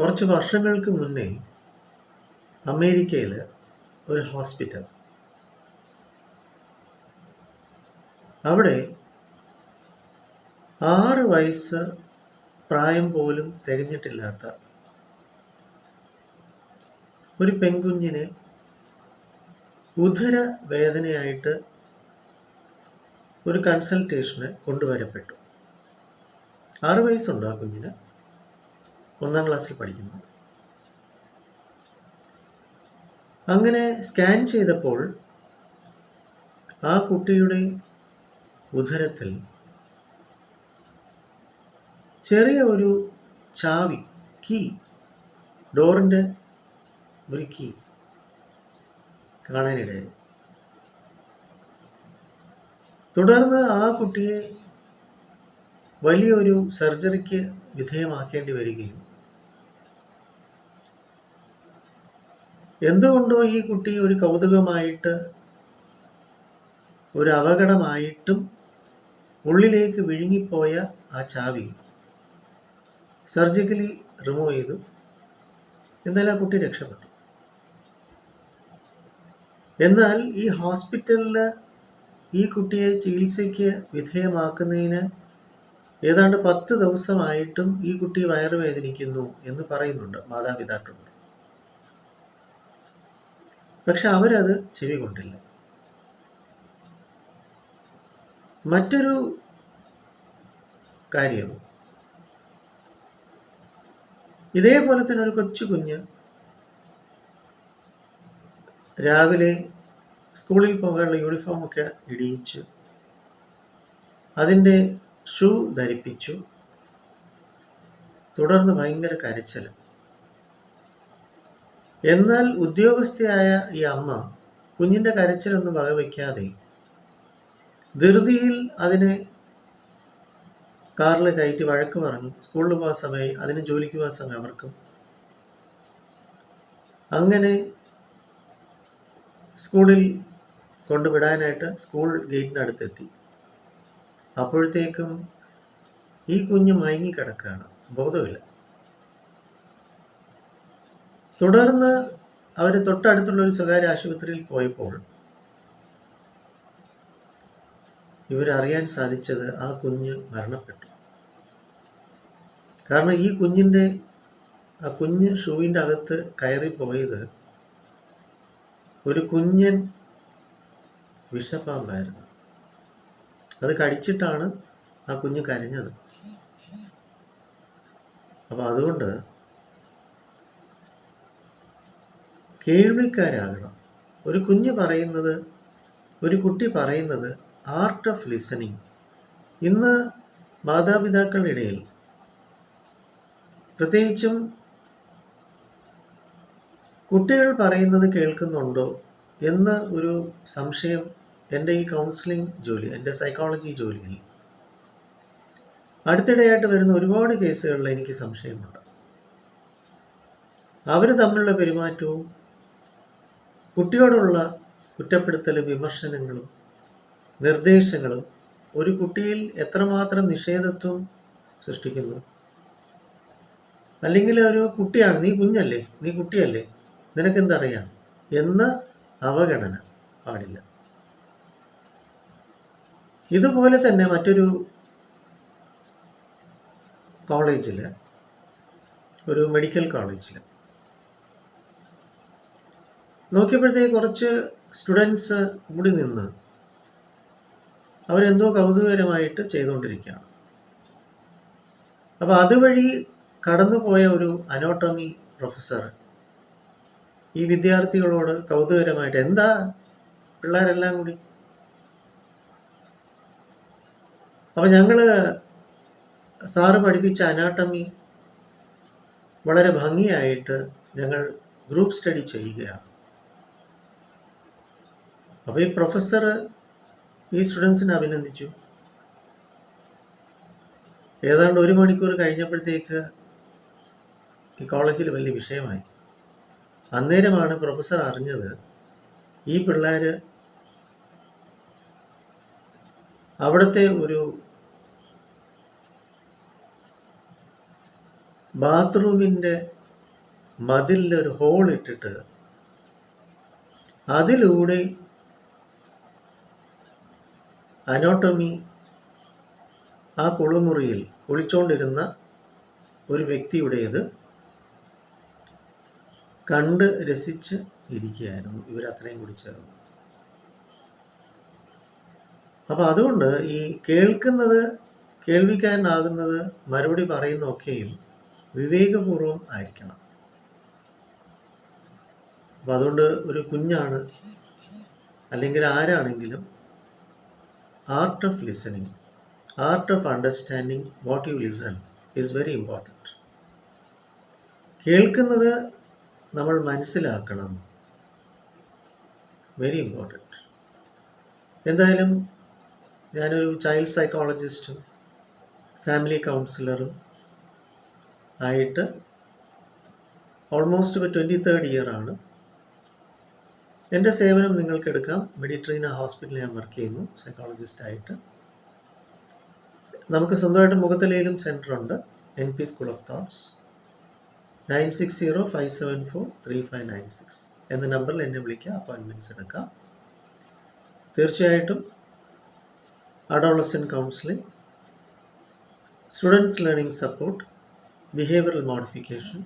കുറച്ച് വർഷങ്ങൾക്ക് മുന്നേ അമേരിക്കയിൽ ഒരു ഹോസ്പിറ്റൽ. അവിടെ ആറ് വയസ്സ് പ്രായം പോലും തികഞ്ഞിട്ടില്ലാത്ത ഒരു പെൺകുഞ്ഞിനെ ഉദര വേദനയായിട്ട് ഒരു കൺസൾട്ടേഷന് കൊണ്ടുവരപ്പെട്ടു. ആറ് വയസ്സുണ്ട് ആ കുഞ്ഞിന്? ഒന്നാം ക്ലാസ്സിൽ പഠിക്കുന്നു. അങ്ങനെ സ്കാൻ ചെയ്തപ്പോൾ ആ കുട്ടിയുടെ ഉദരത്തിൽ ചെറിയ ഒരു ചാവി കീ ഡോറിന്റെ ഒരു കീ കാണാനിടയായി. തുടർന്ന് ആ കുട്ടിയെ വലിയൊരു സർജറിക്ക് വിധേയമാക്കേണ്ടി വരികയും എന്തുകൊണ്ടോ ഈ കുട്ടി ഒരു കൗതുകമായിട്ട് ഒരു അപകടമായിട്ടും ഉള്ളിലേക്ക് വിഴുങ്ങിപ്പോയ ആ ചാവി സർജിക്കലി റിമൂവ് ചെയ്തു. എന്നാലും ആ കുട്ടി രക്ഷപ്പെട്ടു. എന്നാൽ ഈ ഹോസ്പിറ്റലിൽ ഈ കുട്ടിയെ ചികിത്സയ്ക്ക് വിധേയമാക്കുന്നതിന് ഏതാണ്ട് പത്ത് ദിവസമായിട്ടും ഈ കുട്ടി വയറുവേദനിക്കുന്നു എന്ന് പറയുന്നുണ്ട് മാതാപിതാക്കളോട്. പക്ഷെ അവരത് ചെവി കൊണ്ടില്ല. മറ്റൊരു കാര്യം. ഇതേപോലെ തന്നെ ഒരു കൊച്ചു കുഞ്ഞ് രാവിലെ സ്കൂളിൽ പോകാനുള്ള യൂണിഫോമൊക്കെ ഇടിയിച്ചു. അതിന്റെ ഷൂ ധരിപ്പിച്ചു. തുടർന്ന് ഭയങ്കര കരച്ചിൽ എന്നാൽ ഉദ്യോഗസ്ഥയായ ഈ അമ്മ കുഞ്ഞിന്റെ കരച്ചിലൊന്നും വകവയ്ക്കാതെ ധൃതിയിൽ അതിനെ കാറിൽ കയറ്റി വഴക്ക് പറഞ്ഞു സ്കൂളിൽ പോകാൻ സമയമായി അതിന് ജോലിക്ക് പോകാൻ സമയം അവർക്കും അങ്ങനെ സ്കൂളിൽ കൊണ്ടുവിടാനായിട്ട് സ്കൂൾ ഗേറ്റിനടുത്തെത്തി. അപ്പോഴത്തേക്കും ഈ കുഞ്ഞ് മയങ്ങിക്കിടക്കുകയാണ് ബോധമില്ല. തുടർന്ന് അവർ തൊട്ടടുത്തുള്ള ഒരു സ്വകാര്യ ആശുപത്രിയിൽ പോയപ്പോൾ ഇവരറിയാൻ സാധിച്ചത് ആ കുഞ്ഞ് മരണപ്പെട്ടു. കാരണം ഈ കുഞ്ഞിന്റെ ആ കുഞ്ഞ് ഷൂവിന്റെ അകത്ത് കയറിപ്പോയത് പോയത് ഒരു കുഞ്ഞൻ വിഷപ്പാമ്പായിരുന്നു. അത് കടിച്ചിട്ടാണ് ആ കുഞ്ഞ് കരഞ്ഞത്. അപ്പോൾ അതുകൊണ്ട് കേൾവിക്കാരാകണം. ഒരു കുഞ്ഞ് പറയുന്നത് ഒരു കുട്ടി പറയുന്നത് ആർട്ട് ഓഫ് ലിസണിങ് ഇന്ന് മാതാപിതാക്കളുടെ ഇടയിൽ പ്രത്യേകിച്ചും കുട്ടികൾ പറയുന്നത് കേൾക്കുന്നുണ്ടോ എന്ന ഒരു സംശയം എന്റെ ഈ കൗൺസിലിംഗ് ജോലി എന്റെ സൈക്കോളജി ജോലിയിൽ. അടുത്തിടെയായിട്ട് വരുന്ന ഒരുപാട് കേസുകളിൽ എനിക്ക് സംശയമുണ്ട്. അവർ തമ്മിലുള്ള പെരുമാറ്റവും കുട്ടിയോടുള്ള കുറ്റപ്പെടുത്തലും വിമർശനങ്ങളും നിർദ്ദേശങ്ങളും ഒരു കുട്ടിയിൽ എത്രമാത്രം നിഷേധത്വം സൃഷ്ടിക്കുന്നു? അല്ലെങ്കിൽ ഒരു കുട്ടിയാണ് നീ കുഞ്ഞല്ലേ നീ കുട്ടിയല്ലേ നിനക്കെന്തറിയാം? എന്ന അവഗണന പാടില്ല. ഇതുപോലെ തന്നെ മറ്റൊരു കോളേജിൽ ഒരു മെഡിക്കൽ കോളേജിൽ നോക്കിയപ്പോഴത്തേക്ക് കുറച്ച് സ്റ്റുഡൻസ് കൂടി നിന്ന് അവരെന്തോ കൗതുകകരമായിട്ട് ചെയ്തുകൊണ്ടിരിക്കുകയാണ്. അപ്പോൾ അതുവഴി കടന്നുപോയ ഒരു അനോട്ടമി പ്രൊഫസർ ഈ വിദ്യാർത്ഥികളോട് കൗതുകരമായിട്ട് എന്താ പിള്ളേരെല്ലാം കൂടി? അപ്പം ഞങ്ങൾ സാറ് പഠിപ്പിച്ച അനാട്ടമി വളരെ ഭംഗിയായിട്ട് ഞങ്ങൾ ഗ്രൂപ്പ് സ്റ്റഡി ചെയ്യുകയാണ്. അപ്പോൾ ഈ പ്രൊഫസർ ഈ സ്റ്റുഡൻസിനെ അഭിനന്ദിച്ചു. ഏതാണ്ട് ഒരു മണിക്കൂർ കഴിഞ്ഞപ്പോഴത്തേക്ക് ഈ കോളേജിൽ വലിയ വിഷയമായി. അന്നേരമാണ് പ്രൊഫസർ അറിഞ്ഞത് ഈ പിള്ളേർ അവിടുത്തെ ഒരു ബാത്റൂമിന്റെ മതിലിൽ ഒരു ഹോൾ ഇട്ടിട്ട് അതിലൂടെ അനോട്ടമി. ആ കുളിമുറിയിൽ കുളിച്ചുകൊണ്ടിരുന്ന ഒരു വ്യക്തിയുടേത് കണ്ട് രസിച്ച് ഇരിക്കുകയായിരുന്നു. ഇവരത്രയും കൂടി ചേർന്ന്. അപ്പോൾ അതുകൊണ്ട് ഈ കേൾക്കുന്നത് കേൾവിക്കാരനാകുന്നത് മറുപടി പറയുന്നതൊക്കെയും വിവേകപൂർവം ആയിരിക്കണം. അപ്പം അതുകൊണ്ട് ഒരു കുഞ്ഞാണ് അല്ലെങ്കിൽ ആരാണെങ്കിലും art of listening art of understanding what you listen is very important കേൾക്കുന്നത് നമ്മൾ മനസ്സിലാക്കണം. വെരി ഇമ്പോർട്ടന്റ് എന്തായാലും ഞാനൊരു ചൈൽഡ് സൈക്കോളജിസ്റ്റും ഫാമിലി കൗൺസിലറും ആയിട്ട് ഓൾമോസ്റ്റ് ഇപ്പോൾ ട്വന്റി തേർഡ് ഇയറാണ് എന്റെ സേവനം നിങ്ങൾക്ക് എടുക്കാം. മെഡിട്രീന ഹോസ്പിറ്റലിൽ ഞാൻ വർക്ക് ചെയ്യുന്നു. സൈക്കോളജിസ്റ്റായിട്ട് നമുക്ക് സ്വന്തമായിട്ട് മുഖത്തലയിലും ഉണ്ട്. N P school of thoughts nine six zero five seven four three five nine six എന്ന നമ്പറിൽ എന്നെ വിളിക്കുക അപ്പോയിൻമെന്റ്സ് എടുക്കാം. തീർച്ചയായിട്ടും adolescent counselling students learning support behavioural modification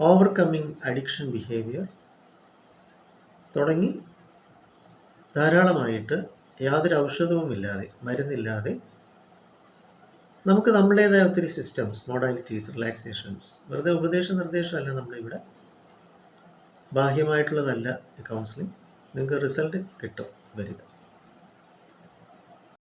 overcoming addiction behaviour തുടങ്ങി ധാരാളമായിട്ട് യാതൊരു ഔഷധവുമില്ലാതെ മരുന്നില്ലാതെ നമുക്ക് നമ്മുടേതായ ഒത്തിരി സിസ്റ്റംസ് മോഡാലിറ്റീസ് റിലാക്സേഷൻസ് വെറുതെ ഉപദേശ നിർദ്ദേശമല്ല നമ്മളിവിടെ. ബാഹ്യമായിട്ടുള്ളതല്ല കൗൺസിലിംഗ് നിങ്ങൾക്ക് റിസൾട്ട് കിട്ടും വരിക.